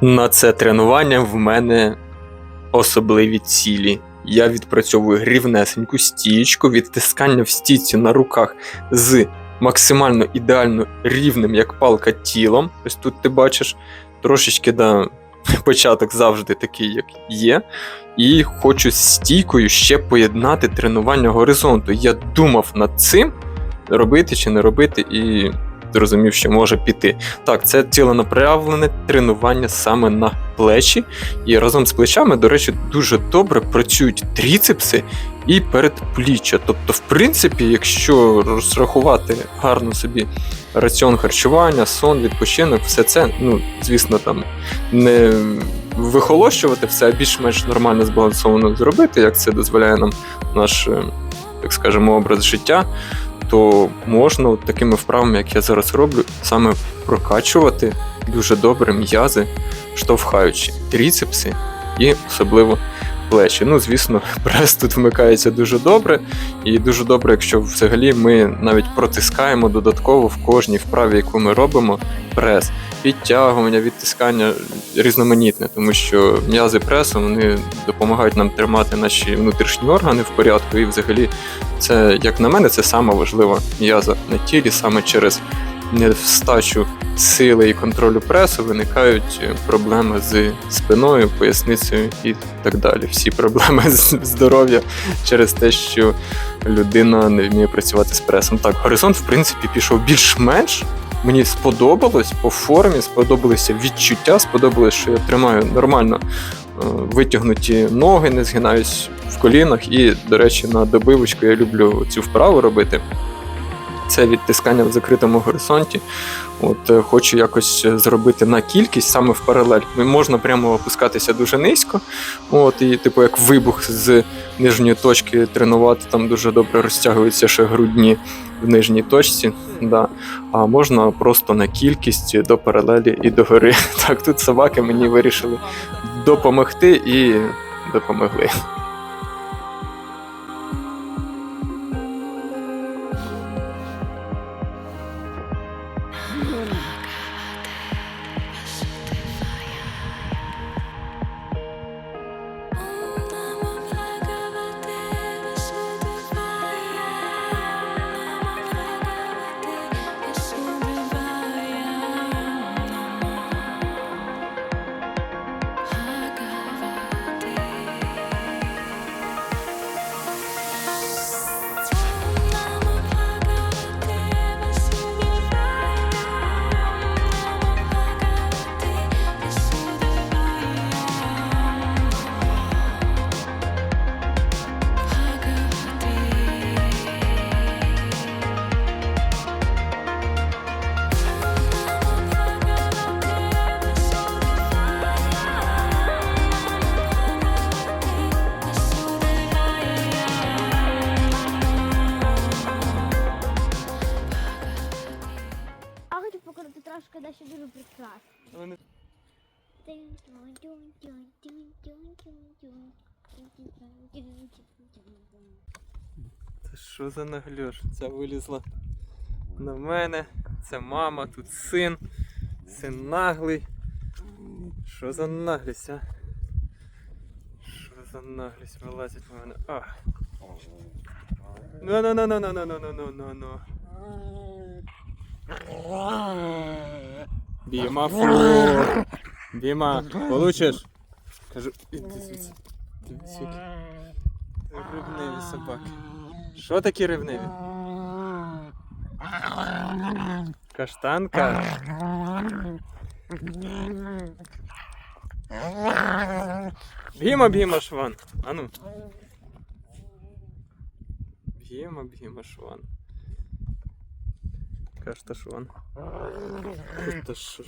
На це тренування в мене особливі цілі. Я відпрацьовую рівнесеньку стієчку, відтискання в стійці на руках з максимально ідеально рівним, як палка, тілом. Ось тут ти бачиш трошечки да, початок завжди такий, як є. І хочу з стійкою ще поєднати тренування горизонту. Я думав над цим робити чи не робити, і зрозумів, що може піти. Так, це ціленаправлене тренування саме на плечі. І разом з плечами, до речі, дуже добре працюють тріцепси і передпліччя. Тобто, в принципі, якщо розрахувати гарно собі раціон харчування, сон, відпочинок, все це, ну, звісно, там не вихолощувати все, а більш-менш нормально збалансовано зробити, як це дозволяє нам наш, е, так скажемо, образ життя то можна такими вправами, як я зараз роблю, саме прокачувати дуже добре м'язи, штовхаючи тріцепси і особливо плечі. Ну, звісно, прес тут вмикається дуже добре, і дуже добре, якщо взагалі ми навіть протискаємо додатково в кожній вправі, яку ми робимо, прес. Підтягування, відтискання різноманітне, тому що м'язи пресу вони допомагають нам тримати наші внутрішні органи в порядку, і взагалі це, як на мене, це сама важлива м'яза на тілі, саме через невстачу сили і контролю пресу виникають проблеми з спиною, поясницею і так далі. Всі проблеми з здоров'я через те, що людина не вміє працювати з пресом. Так, горизонт, в принципі, пішов більш-менш. Мені сподобалось по формі, сподобалися відчуття, сподобалось, що я тримаю нормально е, витягнуті ноги, не згинаюсь в колінах. І, до речі, на добивочку я люблю цю вправу робити. Це відтискання в закритому горизонті. От е, хочу якось зробити на кількість саме в паралель. Можна прямо опускатися дуже низько. От, і, типу, як вибух з нижньої точки тренувати, там дуже добре розтягуються ще грудні в нижній точці. Да. А можна просто на кількість до паралелі і до гори. Так, тут собаки мені вирішили допомогти і допомогли. Покрути трошки дуже прекрасно. Це що за нагльош? Ця вилізла на мене. Це мама, тут син. Син наглий. Що за наглість, а? Що за наглість вилазить в мене? А. Ну Діма, фу. Діма, получиш? Кажу, іди звідси. Дивись, які ревниві собаки. Що такі ревниві? Каштанка. Бима, Бима шван. а ну. Бима, Бима шван. кашташон. Кашташон.